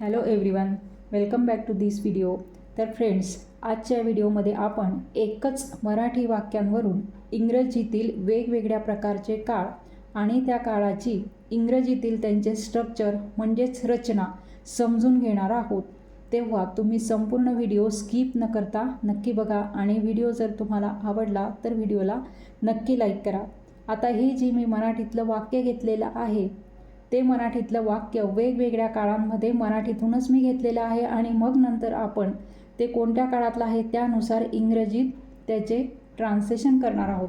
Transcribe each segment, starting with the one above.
Hello everyone welcome back to this video तर friends आजच्या व्हिडिओमध्ये आपण एकच मराठी वाक्यांवरून इंग्रजीतील वेगवेगळ्या प्रकारचे काळ आणि त्या काळाची इंग्रजीतील त्यांचे स्ट्रक्चर म्हणजेच रचना समजून घेणार आहोत. तेव्हा तुम्ही संपूर्ण व्हिडिओ स्किप न करता नक्की बघा आणि व्हिडिओ जर तुम्हाला आवडला तर व्हिडिओला नक्की लाईक करा. आता ही जी मी मराठीतलं वाक्य घेतलेलं आहे ते मराठीतलं वाक्य वेगवेगळ्या काळांमध्ये मराठीतूनच मी घेतलेलं आहे आणि मग नंतर आपण ते कोणत्या काळातलं आहे त्यानुसार इंग्रजीत त्याचे ट्रान्सलेशन करणार आहोत.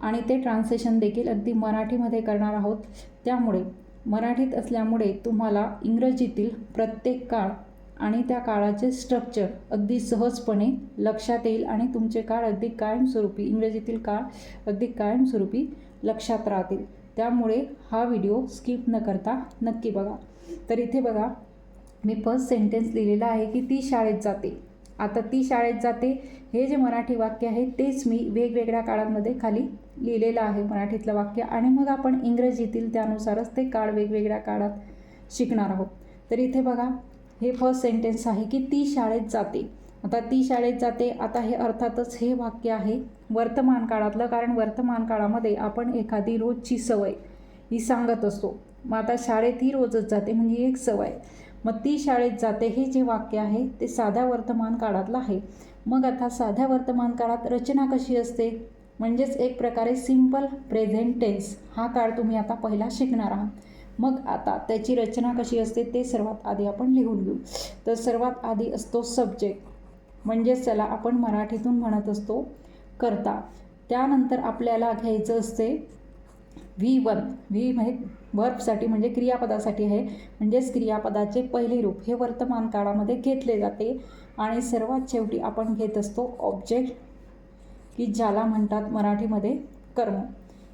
आणि ते ट्रान्सलेशन देखील अगदी मराठीमध्ये करणार आहोत. त्यामुळे मराठीत असल्यामुळे तुम्हाला इंग्रजीतील प्रत्येक काळ आणि त्या काळाचे स्ट्रक्चर अगदी सहजपणे लक्षात येईल आणि तुमचे काळ अगदी कायमस्वरूपी इंग्रजीतील काळ अगदी कायमस्वरूपी लक्षात राहतील. त्यामुळे हा व्हिडिओ स्किप न करता नक्की बघा. तर इथे बघा मी फर्स्ट सेंटेन्स लिहिलेला आहे की ती शाळेत जाते. आता ती शाळेत जाते हे जे मराठी वाक्य आहे तेच मी वेगवेगळ्या काळांमध्ये खाली लिहिलेलं आहे मराठीतलं वाक्य. आणि मग आपण इंग्रजीतील त्यानुसारच ते काळ वेगवेगळ्या काळात शिकणार आहोत. तर इथे बघा हे फर्स्ट सेंटेन्स आहे की ती शाळेत जाते. आता ती शाळेत जाते. आता हे अर्थातच हे वाक्य आहे. वर्तमान काळातलं कारण वर्तमान काळामध्ये आपण एखादी रोजची सवय ही सांगत असतो. मग आता शाळेत ही रोजच जाते म्हणजे एक सवय. मग ती शाळेत जाते हे जे वाक्य आहे ते साध्या वर्तमान काळातलं आहे. मग आता साध्या वर्तमान काळात रचना कशी असते? म्हणजेच एक प्रकारे सिंपल प्रेझेंट टेन्स हा काळ तुम्ही आता पहिला शिकणार आहात. मग आता त्याची रचना कशी असते ते सर्वात आधी आपण लिहून घेऊ. तर सर्वात आधी असतो सब्जेक्ट म्हणजेच त्याला आपण मराठीतून म्हणत असतो करता. त्यानंतर आपल्याला घ्यायचं असते व्ही वन. व्ही म्हणजे वर्बसाठी म्हणजे क्रियापदासाठी आहे. म्हणजेच क्रियापदाचे पहिले रूप हे वर्तमान काळामध्ये घेतले जाते. आणि सर्वात शेवटी आपण घेत असतो ऑब्जेक्ट की ज्याला म्हणतात मराठीमध्ये कर्म.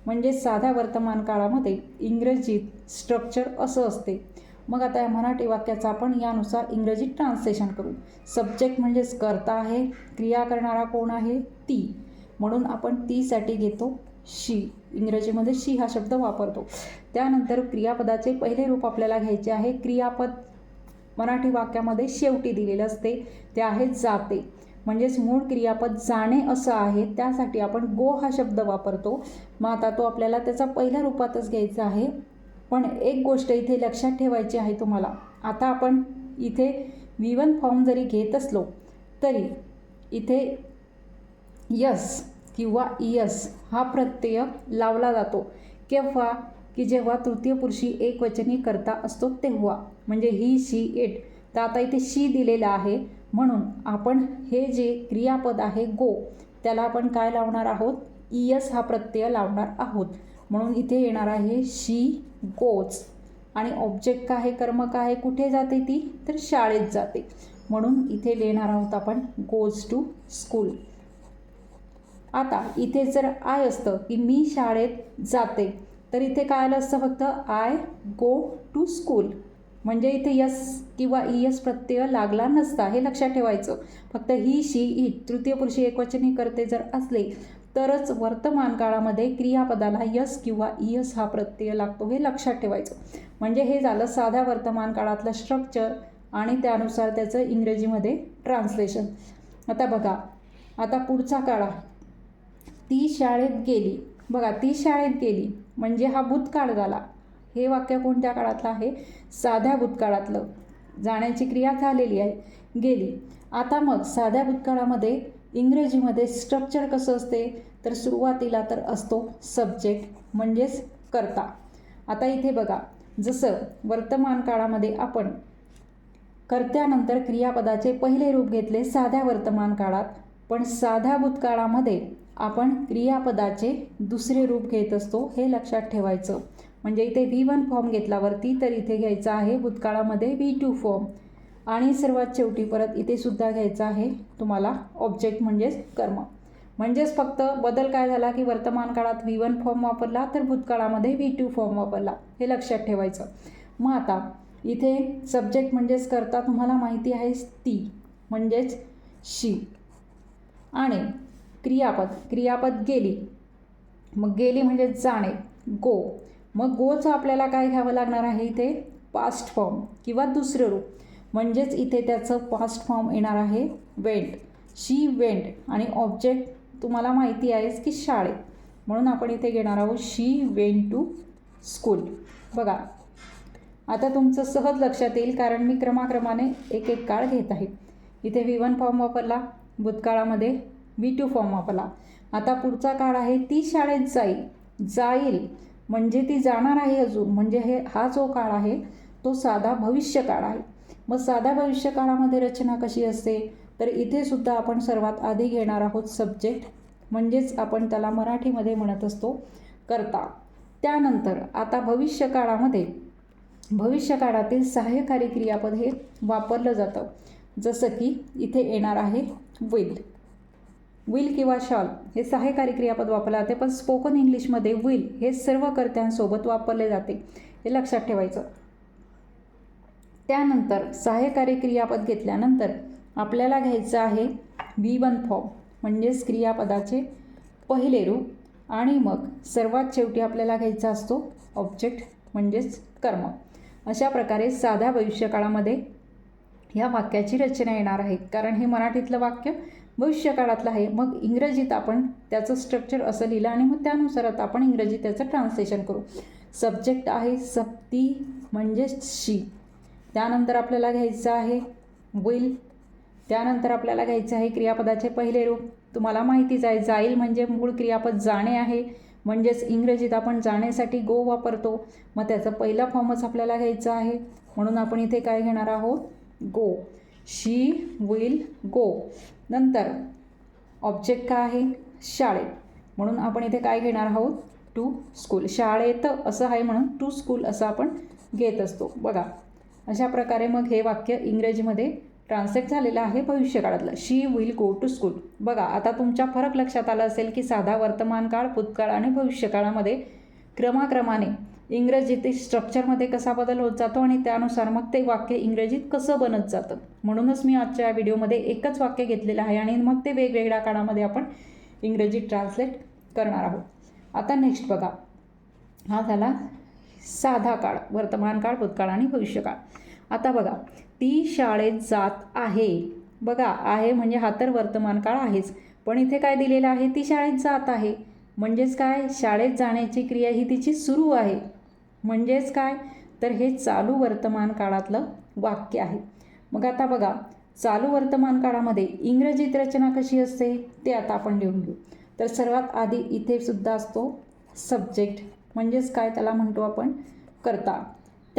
म्हणजे साध्या वर्तमान काळामध्ये इंग्रजीत स्ट्रक्चर असं असते. मग आता या मराठी वाक्याचं आपण यानुसार इंग्रजीत ट्रान्सलेशन करू. सब्जेक्ट म्हणजेच करता आहे क्रिया करणारा कोण आहे? ती. म्हणून आपण तीसाठी घेतो शी. इंग्रजीमध्ये शी हा शब्द वापरतो. त्यानंतर क्रियापदाचे पहिले रूप आपल्याला घ्यायचे आहे. क्रियापद. मराठी वाक्यामध्ये शेवटी दिलेलं असते. ते आहे जाते. म्हणजेच मूळ क्रियापद जाणे असं आहे. त्यासाठी आपण गो हा शब्द वापरतो. मग आता तो आपल्याला त्याचा पहिल्या रूपातच घ्यायचा आहे. पण एक गोष्ट इथे लक्षात ठेवायची आहे तुम्हाला. आता आपण इथे विवन फॉर्म जरी घेत असलो तरी इथे यस किंवा यस हा प्रत्यय लावला जातो. केव्हा? की जेव्हा तृतीय पुरुषी एकवचनी करता असतो तेव्हा. म्हणजे ही शी इट तर आता इथे शी दिलेलं आहे. म्हणून आपण हे जे क्रियापद आहे गो त्याला आपण काय लावणार आहोत? इयस हा प्रत्यय लावणार आहोत. म्हणून इथे येणार आहे शी गोज आणि ऑब्जेक्ट काय आहे कर्म काय आहे कुठे जाते ती? तर शाळेत जाते. म्हणून इथे लिहिणार आहोत आपण गोज टू स्कूल आता इथे जर आय असतं की मी शाळेत जाते तर इथे काय आलं असतं फक्त? आय गो टू स्कूल म्हणजे इथे यस किंवा ई यस प्रत्यय लागला नसता हे लक्षात ठेवायचं. फक्त ही शी ही तृतीय पुरुषी एकवचनी करते जर असले तरच वर्तमान काळामध्ये क्रियापदाला यस किंवा इयस हा प्रत्यय लागतो हे लक्षात ठेवायचं. म्हणजे हे झालं साध्या वर्तमान काळातलं स्ट्रक्चर आणि त्यानुसार त्याचं इंग्रजीमध्ये ट्रान्सलेशन आता बघा आता पुढचा काळा. ती शाळेत गेली. बघा ती शाळेत गेली. म्हणजे हा भूतकाळ झाला. हे वाक्य कोणत्या काळातलं आहे? साध्या भूतकाळातलं. जाण्याची क्रिया झालेली आहे. गेली. आता मग साध्या भूतकाळामध्ये इंग्रजीमध्ये स्ट्रक्चर कसं असते? तर सुरुवातीला तर असतो सब्जेक्ट म्हणजेच करता. आता इथे बघा जसं वर्तमान काळामध्ये आपण कर्त्यानंतर क्रियापदाचे पहिले रूप घेतले साध्या वर्तमान काळात पण साध्या भूतकाळामध्ये आपण क्रियापदाचे दुसरे रूप घेत असतो हे लक्षात ठेवायचं. म्हणजे इथे व्ही वन फॉर्म घेतल्यावरती तर इथे घ्यायचा आहे भूतकाळामध्ये व्ही टू फॉर्म आणि सर्वात शेवटी परत इथे सुद्धा घ्यायचं आहे तुम्हाला ऑब्जेक्ट म्हणजेच कर्म. म्हणजेच फक्त बदल काय झाला की वर्तमान काळात व्ही वन फॉर्म वापरला तर भूतकाळामध्ये व्ही टू फॉर्म वापरला हे लक्षात ठेवायचं. मग आता इथे सब्जेक्ट म्हणजेच करता तुम्हाला माहिती आहे ती म्हणजेच शी. आणि क्रियापद क्रियापद गेली. मग गेली म्हणजे जाणे गो. मग गोचं आपल्याला काय घ्यावं लागणार आहे इथे? पास्ट फॉर्म किंवा दुसरं रूप. म्हणजेच इथे त्याचं पास्ट फॉर्म येणार आहे वेंट शी वेंट आणि ऑब्जेक्ट तुम्हाला माहिती आहेच की शाळेत म्हणून आपण इथे घेणार आहोत शी वेंट टू स्कूल बघा. आता तुमचं सहज लक्षात येईल कारण मी क्रमाक्रमाने एक एक काळ घेत आहे. इथे व्ही वन फॉर्म वापरला भूतकाळामध्ये व्ही टू फॉर्म वापरला. आता पुढचा काळ आहे ती शाळेत जाईल जाईल. म्हणजे ती जाणार आहे अजून. म्हणजे हे हा जो काळ आहे तो साधा भविष्य काळ आहे. मग साध्या भविष्यकाळामध्ये रचना कशी असते? तर इथे सुद्धा आपण सर्वात आधी घेणार आहोत सब्जेक्ट म्हणजेच आपण त्याला मराठीमध्ये म्हणत असतो करता. त्यानंतर आता भविष्यकाळामध्ये भविष्यकाळातील सहाय्यकारी क्रियापद हे वापरलं जातं. जसं की इथे येणार आहे विल विल किंवा शॉल हे सहाय्यकारी क्रियापद वापरले जाते पण स्पोकन इंग्लिशमध्ये विल हे सर्व कर्त्यांसोबत वापरले जाते. हे लक्षात ठेवायचं. त्यानंतर सहाय्यकारी क्रियापद घेतल्यानंतर आपल्याला घ्यायचं आहे व्ही वन फॉर्म म्हणजेच क्रियापदाचे पहिले रूप. आणि मग सर्वात शेवटी आपल्याला घ्यायचा असतो ऑब्जेक्ट म्हणजेच कर्म. अशा प्रकारे साध्या भविष्यकाळामध्ये ह्या वाक्याची रचना येणार आहे. कारण हे मराठीतलं वाक्य भविष्यकाळातलं आहे. मग इंग्रजीत आपण त्याचं स्ट्रक्चर असं लिहिलं आणि मग त्यानुसार आता आपण इंग्रजीत त्याचं ट्रान्सलेशन करू. सब्जेक्ट आहे सप्ती म्हणजेच शी. त्यानंतर आपल्याला घ्यायचं आहे विल त्यानंतर आपल्याला घ्यायचं आहे क्रियापदाचे पहिले रूप. तुम्हाला माहितीच आहे जाईल म्हणजे मूळ क्रियापद जाणे आहे. म्हणजेच इंग्रजीत आपण जाण्यासाठी गो वापरतो. मग त्याचा पहिला फॉर्मच आपल्याला घ्यायचा आहे. म्हणून आपण इथे काय घेणार आहोत? गो शी विल गो नंतर ऑब्जेक्ट काय आहे? शाळेत. म्हणून आपण इथे काय घेणार आहोत? टू स्कूल शाळेत असं आहे म्हणून टू स्कूल असं आपण घेत असतो. बघा. अशा प्रकारे मग हे वाक्य इंग्रजीमध्ये ट्रान्सलेट झालेलं आहे भविष्यकाळातलं. She will go to school बघा आता तुमच्या फरक लक्षात आला असेल की साधा वर्तमान काळ भूतकाळ आणि भविष्यकाळामध्ये क्रमाक्रमाने इंग्रजीतील स्ट्रक्चरमध्ये कसा बदल होत जातो आणि त्यानुसार मग ते वाक्य इंग्रजीत कसं बनत जातं. म्हणूनच मी आजच्या या व्हिडिओमध्ये एकच वाक्य घेतलेलं आहे आणि मग ते वेगवेगळ्या काळामध्ये आपण इंग्रजीत ट्रान्सलेट करणार आहोत. आता नेक्स्ट बघा. हा झाला साधा काळ वर्तमान काळ भूतकाळ आणि भविष्यकाळ. आता बघा ती शाळेत जात आहे. बघा आहे म्हणजे हा तर वर्तमान काळ आहेच. पण इथे काय दिलेलं आहे? ती शाळेत जात आहे. म्हणजेच काय? शाळेत जाण्याची क्रिया ही तिची सुरू आहे. म्हणजेच काय? तर हे चालू वर्तमान काळातलं वाक्य आहे. मग आता बघा चालू वर्तमान काळामध्ये इंग्रजीत रचना कशी असते? ते आता आपण लिहून घेऊ. तर सर्वात आधी इथे सुद्धा असतो सब्जेक्ट म्हणजेच काय त्याला म्हणतो आपण? करता.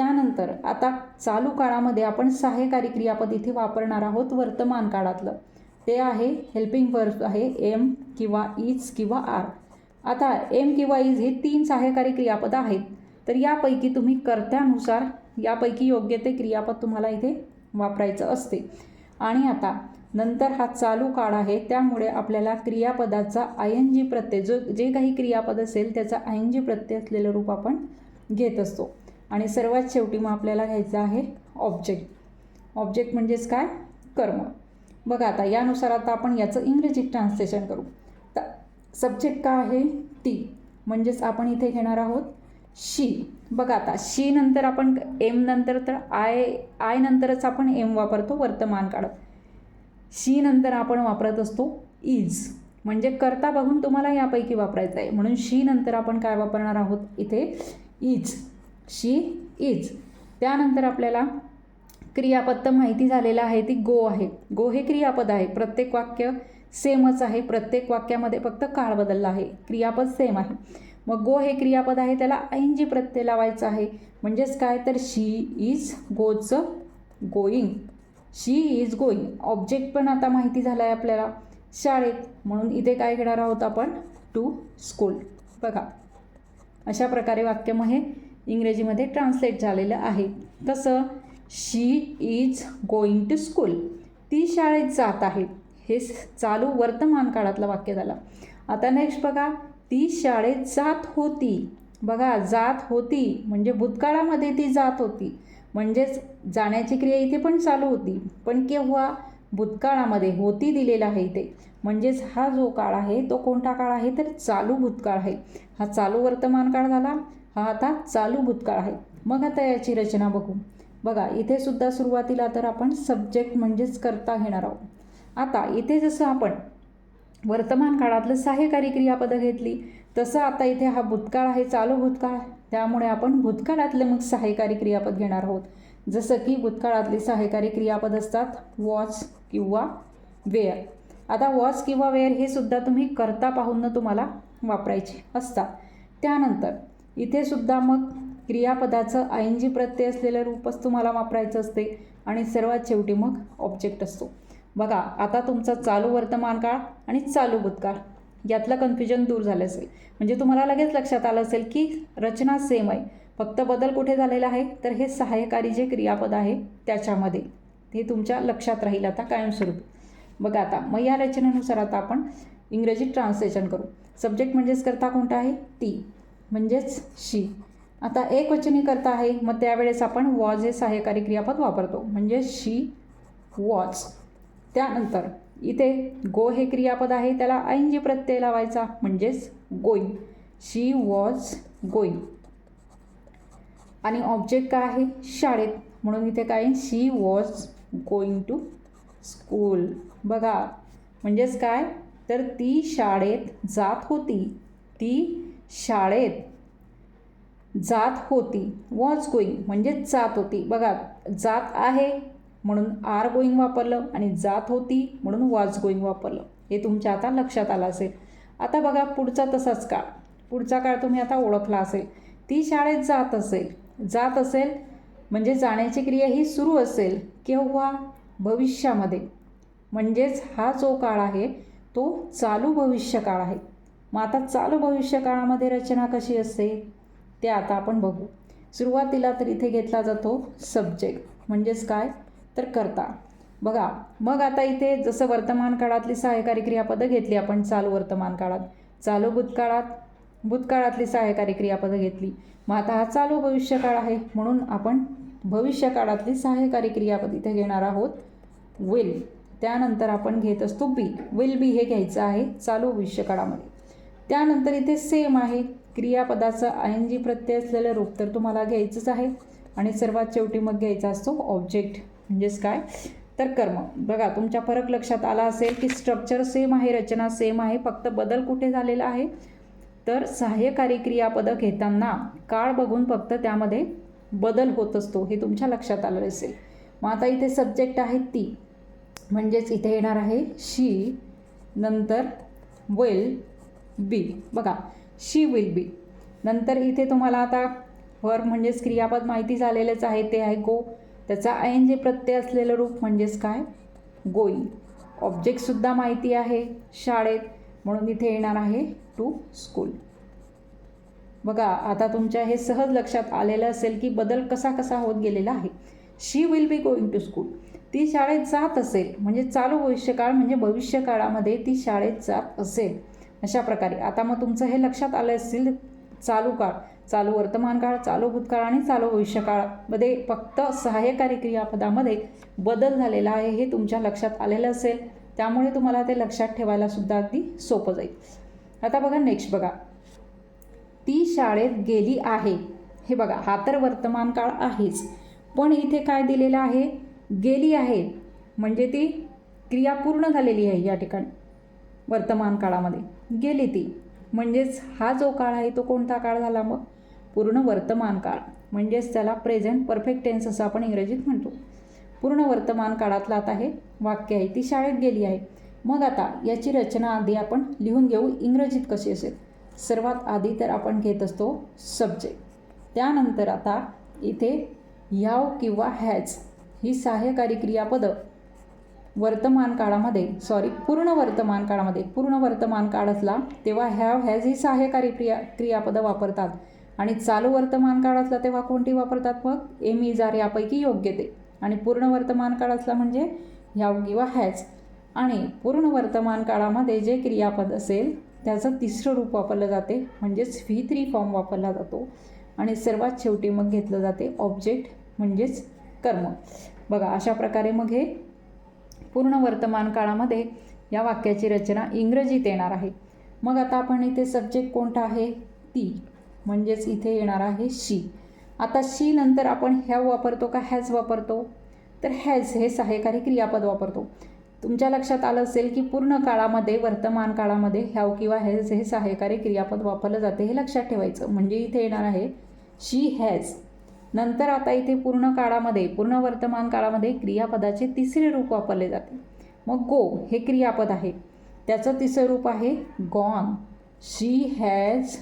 त्यानंतर आता चालू काळामध्ये आपण सहाय्यकारी क्रियापद इथे वापरणार आहोत वर्तमान काळातलं. ते आहे हेल्पिंग वर्ब आहे एम किंवा इज किंवा आर आता एम किंवा इज हे तीन सहाय्यकारी क्रियापद आहेत. तर यापैकी तुम्ही कर्त्यानुसार यापैकी योग्य ते क्रियापद तुम्हाला इथे वापरायचं असते. आणि आता नंतर हा चालू काळ आहे त्यामुळे आपल्याला क्रियापदाचा आय एन जी प्रत्यय जो जे काही क्रियापद असेल त्याचा आय एन जी प्रत्यय असलेलं रूप आपण घेत असतो. आणि सर्वात शेवटी मग आपल्याला घ्यायचं आहे ऑब्जेक्ट ऑब्जेक्ट म्हणजेच काय? कर्म. बघा आता यानुसार आता आपण याचं इंग्रजीत ट्रान्सलेशन करू. तर सब्जेक्ट का आहे? ती. म्हणजेच आपण इथे घेणार आहोत शी बघा आता शी नंतर आपण एम नंतर तर आय आय नंतरच आपण एम वापरतो वर्तमान काळात. शी नंतर आपण वापरत असतो इज म्हणजे करता बघून तुम्हाला यापैकी वापरायचं आहे म्हणून शी नंतर आपण काय वापरणार आहोत? इथे इज शी इज. त्यानंतर आपल्याला क्रियापद तर माहिती झालेलं आहे ती गो आहे. गो हे क्रियापद आहे. प्रत्येक वाक्य सेमच आहे. प्रत्येक वाक्यामध्ये फक्त काळ बदलला आहे. क्रियापद सेम आहे. मग गो हे क्रियापद आहे त्याला ऐन जी प्रत्यय लावायचं आहे म्हणजेच काय? तर she is गोचं going. She is going. Object पण आता माहिती झाला आहे आपल्याला शाळेत. म्हणून इथे काय घेणार आहोत आपण? To school. बघा. अशा प्रकारे वाक्य मग हे इंग्रजीमध्ये ट्रान्सलेट झालेलं आहे. कसं she is going to school ती शाळेत जात आहे. हे चालू वर्तमान काळातलं वाक्य झालं. आता नेक्स्ट बघा ती शाळेत जात होती. बघा जात होती. म्हणजे भूतकाळामध्ये ती जात होती. म्हणजेच जाण्याची क्रिया इथे पण चालू होती. पण केव्हा? भूतकाळामध्ये होती दिलेला आहे इथे. म्हणजेच हा जो काळ आहे तो कोणता काळ आहे? तर चालू भूतकाळ आहे. हा चालू वर्तमान काळ झाला. हा आता चालू भूतकाळ आहे. मग आता याची रचना बघू. बघा इथे सुद्धा सुरुवातीला तर आपण सब्जेक्ट म्हणजेच करता घेणार आहोत. आता इथे जसं आपण वर्तमान काळातलं सहाय्यकारी क्रियापदं घेतली तसं आता इथे हा भूतकाळ आहे चालू भूतकाळ त्यामुळे आपण भूतकाळातले मग सहाय्यकारी क्रियापद घेणार आहोत. जसं की भूतकाळातली सहाय्यकारी क्रियापद असतात वॉच किंवा वेअर आता वॉच किंवा वेअर हे सुद्धा तुम्ही करता पाहून तुम्हाला वापरायचे असतात. त्यानंतर इथे सुद्धा मग क्रियापदाचं आयन जी प्रत्यय असलेलं रूपच तुम्हाला वापरायचं असते आणि सर्वात शेवटी मग ऑब्जेक्ट असतो. बघा आता तुमचा चालू वर्तमान काळ आणि चालू भूतकाळ. यातलं कन्फ्युजन दूर झालं असेल. म्हणजे तुम्हाला लगेच लक्षात आलं असेल की रचना सेम आहे. फक्त बदल कुठे झालेला आहे? तर हे सहाय्यकारी जे क्रियापद आहे त्याच्यामध्ये. ते तुमच्या लक्षात राहील आता कायमस्वरूपी. बघा आता मग या रचनेनुसार आता आपण इंग्रजीत ट्रान्सलेशन करू. सब्जेक्ट म्हणजेच करता कोणता आहे? ती. म्हणजेच शी. आता एक वचनी करता आहे मग त्यावेळेस आपण वॉज हे सहाय्यकारी क्रियापद वापरतो. म्हणजे शी वॉज त्यानंतर इथे गो हे क्रियापद आहे त्याला आय जी प्रत्यय लावायचा म्हणजेच गोईंग शी वॉज गोईंग आणि ऑब्जेक्ट काय आहे? शाळेत. म्हणून इथे काय? She was going to school बघा. म्हणजेच काय? तर ती शाळेत जात होती. ती शाळेत. जात होती वॉज गोईंग म्हणजेच जात होती. बघा जात आहे म्हणून आर गोईंग वापरलं आणि जात होती म्हणून वॉज गोईंग वापरलं. हे तुमच्या आता लक्षात आलं असेल. आता बघा पुढचा तसाच काळ. पुढचा काळ तुम्ही आता ओळखला असेल. ती शाळेत जात असेल. जात असेल म्हणजे जाण्याची क्रिया ही सुरू असेल केव्हा? भविष्यामध्ये. म्हणजेच हा जो काळ आहे तो चालू भविष्य काळ आहे. मग आता चालू भविष्य काळामध्ये रचना कशी असते ते आता आपण बघू. सुरुवातीला तर इथे घेतला जातो सब्जेक्ट म्हणजेच काय? तर करता. बघा मग आता इथे जसं वर्तमान काळातली सहाय्यकारी क्रियापदं घेतली आपण चालू वर्तमान काळात चालू भूतकाळात भूतकाळातली सहाय्यकारी क्रियापदं घेतली. मग आता हा चालू भविष्य काळ आहे म्हणून आपण भविष्य काळातली सहाय्यकारी क्रियापद इथे घेणार आहोत. विल त्यानंतर आपण घेत असतो बी विल बी हे घ्यायचं आहे चालू भविष्य काळामध्ये त्यानंतर इथे सेम आहे. क्रियापदाचं आय एन जी प्रत्यय असलेलं रूप तर तुम्हाला घ्यायचंच आहे. आणि सर्वात शेवटी मग घ्यायचा असतो ऑब्जेक्ट म्हणजेच काय? तर कर्म. बघा तुमच्या फरक लक्षात आला असेल की स्ट्रक्चर सेम आहे रचना सेम आहे फक्त बदल कुठे झालेला आहे? तर सहाय्यकारी क्रियापदं घेताना काळ बघून फक्त त्यामध्ये बदल होत असतो हे तुमच्या लक्षात आलं असेल. मग आता इथे सब्जेक्ट आहे ती. म्हणजेच इथे येणार आहे शी नंतर वेल बी. बघा शी विल बी नंतर इथे तुम्हाला आता वर म्हणजेच क्रियापद माहिती झालेलंच आहे ते आहे गो त्याचा ऐन जे प्रत्यय असलेलं रूप म्हणजेच काय? गोई ऑब्जेक्टसुद्धा माहिती आहे शाळेत म्हणून इथे येणार आहे टू स्कूल बघा आता तुमच्या हे सहज लक्षात आलेलं असेल की बदल कसा कसा होत गेलेला आहे. She will be going to school ती शाळेत जात असेल म्हणजे चालू भविष्यकाळ म्हणजे भविष्यकाळामध्ये ती शाळेत जात असेल. अशा प्रकारे. आता मग तुमचं हे लक्षात आलं असेल चालू काळ. चालू वर्तमान काळ चालू भूतकाळ आणि चालू भविष्यकाळामध्ये फक्त सहाय्यकारी क्रियापदामध्ये बदल झालेला आहे हे तुमच्या लक्षात आलेलं असेल. त्यामुळे तुम्हाला ते लक्षात ठेवायला सुद्धा अगदी सोपं जाईल. आता बघा नेक्स्ट बघा. ती शाळेत गेली आहे. हे बघा हा तर वर्तमान काळ आहेच. पण इथे काय दिलेलं आहे? गेली आहे. म्हणजे ती क्रिया पूर्ण झालेली आहे या ठिकाणी. वर्तमान काळामध्ये. गेली ती. म्हणजेच हा जो काळ आहे तो कोणता काळ झाला मग? पूर्ण वर्तमान काळ. म्हणजेच त्याला प्रेझेंट परफेक्ट टेन्स असं आपण इंग्रजीत म्हणतो. पूर्ण वर्तमान काळातलं आता हे वाक्य आहे. ती शाळेत गेली आहे. मग आता याची रचना आधी आपण लिहून घेऊ. इंग्रजीत कशी असेल? सर्वात आधी तर आपण घेत असतो सब्जेक्ट त्यानंतर आता इथे ह्याव किंवा हॅज ही सहाय्यकारी क्रियापदं वर्तमान काळामध्ये सॉरी पूर्ण वर्तमान काळामध्ये पूर्ण वर्तमान काळ असला तेव्हा हॅव हॅज ही सहाय्यकारी क्रिया क्रियापदं वापरतात आणि चालू वर्तमान काळ असला तेव्हा कोणती वापरतात मग? एम इज आर यापैकी योग्य ते. आणि पूर्ण वर्तमान काळ असला म्हणजे ह्याव किंवा हॅज आणि पूर्ण वर्तमान काळामध्ये जे क्रियापद असेल त्याचं तिसरं रूप वापरलं जाते म्हणजेच व्ही थ्री फॉर्म वापरला जातो. आणि सर्वात शेवटी मग घेतलं जाते ऑब्जेक्ट म्हणजेच कर्म. बघा अशा प्रकारे मग हे पूर्ण वर्तमान काळामध्ये या वाक्याची रचना इंग्रजीत येणार आहे. मग आता आपण इथे सब्जेक्ट कोणता आहे? ती. म्हणजेच इथे येणार आहे शी. आता शी नंतर आपण हॅव वापरतो का हॅज वापरतो? तर हॅज हे सहाय्यकारी क्रियापद वापरतो. तुमच्या लक्षात आलं असेल की पूर्ण काळामध्ये वर्तमान काळामध्ये हॅव किंवा हॅज हे सहाय्यकारी क्रियापद वापरलं जाते हे लक्षात ठेवायचं. म्हणजे इथे येणार आहे शी हॅज नंतर आता इथे पूर्ण काळामध्ये पूर्ण वर्तमान काळामध्ये क्रियापदाचे तिसरे रूप वापरले जाते. मग गो हे क्रियापद आहे. त्याचं तिसरं रूप आहे गॉन. शी हॅज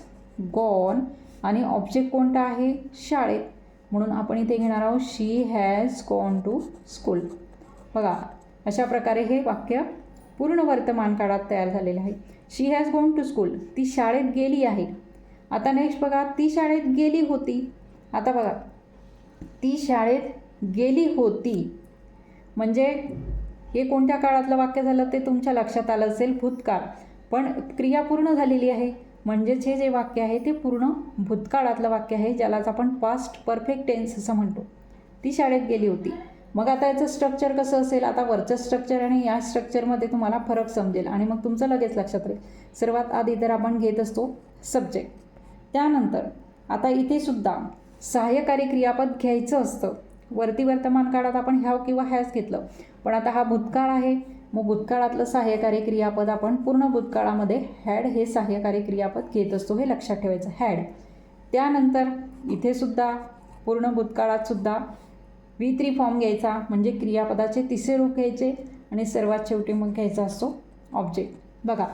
गॉन आणि ऑब्जेक्ट कोणता आहे? शाळेत. म्हणून आपण इथे घेणार आहोत she has gone to school. बघा अशा प्रकारे हे वाक्य पूर्ण वर्तमान काळात तयार झालेलं आहे. She has gone to school. ती शाळेत गेली आहे. आता नेक्स्ट बघा ती शाळेत गेली होती. आता बघा ती शाळेत गेली होती. म्हणजे हे कोणत्या काळातलं वाक्य झालं ते तुमच्या लक्षात आलं असेल भूतकाळ. पण क्रिया पूर्ण झालेली आहे. म्हणजेच हे जे वाक्य आहे ते पूर्ण भूतकाळातलं वाक्य आहे ज्यालाच आपण पास्ट परफेक्ट टेन्स असं म्हणतो. ती शाळेत गेली होती. मग आता याचं स्ट्रक्चर कसं असेल? आता वरचं स्ट्रक्चर आणि या स्ट्रक्चरमध्ये तुम्हाला फरक समजेल. आणि मग तुमचं लगेच लक्षात राहील. सर्वात आधी तर आपण घेत असतो सब्जेक्ट त्यानंतर आता इथे सुद्धा सहाय्यकारी क्रियापद घ्यायचं असतं. वरती वर्तमान काळात आपण ह्याव किंवा ह्याच घेतलं. पण आता हा भूतकाळ आहे. मग भूतकाळातलं सहाय्यकारी क्रियापद आपण पूर्ण भूतकाळामध्ये हॅड हे सहाय्यकारी क्रियापद घेत असतो हे लक्षात ठेवायचं. हॅड. त्यानंतर इथे सुद्धा पूर्ण भूतकाळात सुद्धा वी थ्री फॉर्म घ्यायचा म्हणजे क्रियापदाचे तिसरे रूप घ्यायचे आणि सर्वात शेवटी मग घ्यायचा असतो ऑब्जेक्ट. बघा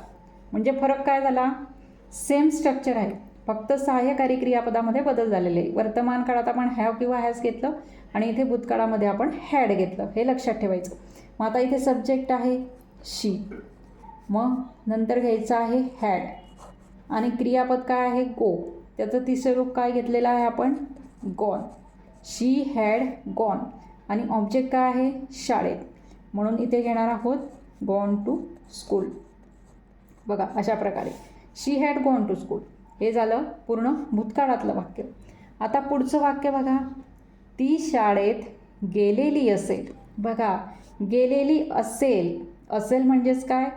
म्हणजे फरक काय झाला? सेम स्ट्रक्चर आहे. फक्त सहाय्यकारी क्रियापदामध्ये बदल झालेले. आहे वर्तमान काळात आपण हॅव किंवा हॅज घेतलं आणि इथे भूतकाळामध्ये आपण हॅड घेतलं. हे लक्षात ठेवायचं. मग आता इथे सब्जेक्ट आहे शी मग नंतर घ्यायचं आहे हॅड आणि क्रियापद काय आहे? गो त्याचं तिसरं रूप काय घेतलेलं आहे आपण? गॉन शी हॅड गॉन आणि ऑब्जेक्ट काय आहे? शाळेत. म्हणून इथे घेणार आहोत गॉन टू स्कूल बघा अशा प्रकारे. She had gone to school हे झालं पूर्ण भूतकाळातलं वाक्य. आता पुढचं वाक्य बघा. ती शाळेत गेलेली असेल. बघा गेलेली असेल. असेल म्हणजेच काय?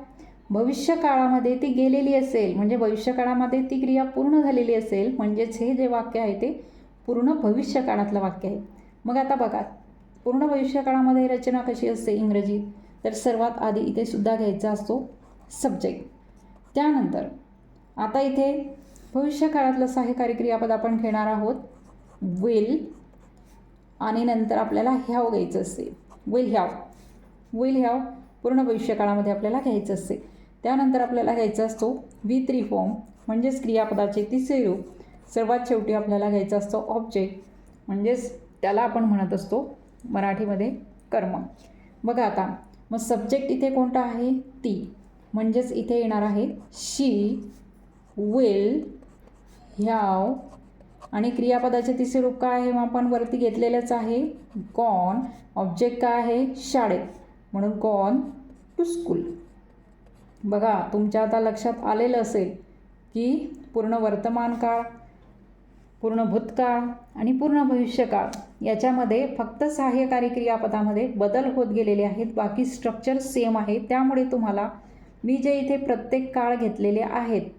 भविष्यकाळामध्ये ती गेलेली असेल. म्हणजे भविष्यकाळामध्ये ती क्रिया पूर्ण झालेली असेल. म्हणजेच हे जे वाक्य आहे ते पूर्ण भविष्यकाळातलं वाक्य आहे. मग आता बघा पूर्ण भविष्यकाळामध्ये रचना कशी असते इंग्रजीत? तर सर्वात आधी इथे सुद्धा घ्यायचा असतो सब्जेक्ट त्यानंतर आता इथे भविष्यकाळातलं सहाय्यकारी क्रियापद आपण घेणार आहोत. विल आणि नंतर आपल्याला ह्याव घ्यायचं असते. विल ह्याव. विल ह्याव पूर्ण भविष्यकाळामध्ये आपल्याला घ्यायचं असते. त्यानंतर आपल्याला घ्यायचा असतो वी थ्री फॉर्म म्हणजेच क्रियापदाचे तिसरे रूप. सर्वात शेवटी आपल्याला घ्यायचा असतो ऑब्जेक्ट म्हणजेच त्याला आपण म्हणत असतो मराठीमध्ये कर्म. बघा आता मग सब्जेक्ट इथे कोणता आहे? ती. म्हणजेच इथे येणार आहे शी विल ह्याव. आणि क्रियापदाचे तिसरे रूप काय आहे? मग आपण वरती घेतलेलंच आहे गॉन ऑब्जेक्ट काय आहे? शाळेत म्हणून गॉन टू स्कूल. बघा तुमच्या आता लक्षात आलेलं असेल की पूर्ण वर्तमान काळ पूर्ण भूतकाळ आणि पूर्ण भविष्यकाळ याच्यामध्ये फक्त सहाय्यकारी क्रियापदामध्ये बदल होत गेलेले आहेत. बाकी स्ट्रक्चर सेम आहे. त्यामुळे तुम्हाला मी जे इथे प्रत्येक काळ घेतलेले आहेत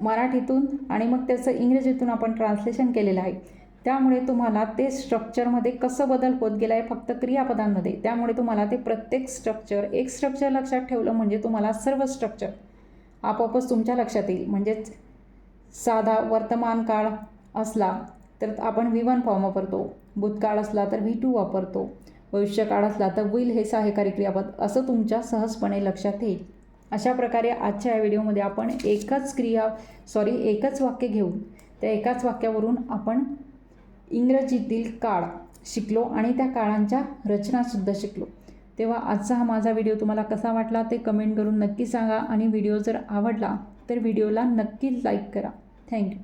मराठीतून आणि मग त्याचं इंग्रजीतून आपण ट्रान्सलेशन केलेलं आहे. त्यामुळे तुम्हाला ते स्ट्रक्चरमध्ये कसं बदल होत गेलं आहे फक्त क्रियापदांमध्ये त्यामुळे तुम्हाला ते प्रत्येक स्ट्रक्चर एक स्ट्रक्चर लक्षात ठेवलं म्हणजे तुम्हाला सर्व स्ट्रक्चर आपोआपच तुमच्या लक्षात येईल. म्हणजेच साधा वर्तमान काळ असला तर आपण व्ही वन फॉर्म वापरतो भूतकाळ असला तर व्ही टू वापरतो भविष्यकाळ असला तर विल हे सहाय्यकारी क्रियापद असं तुमच्या सहजपणे लक्षात येईल. अशा प्रकारे आजच्या या व्हिडिओमध्ये आपण एकच क्रिया सॉरी एकच वाक्य घेऊन त्या एकाच वाक्यावरून आपण इंग्रजीतील काळ शिकलो आणि त्या काळांच्या रचनासुद्धा शिकलो. तेव्हा आजचा हा माझा व्हिडिओ तुम्हाला कसा वाटला ते कमेंट करून नक्की सांगा आणि व्हिडिओ जर आवडला तर व्हिडिओला नक्कीच लाईक करा. थँक्यू.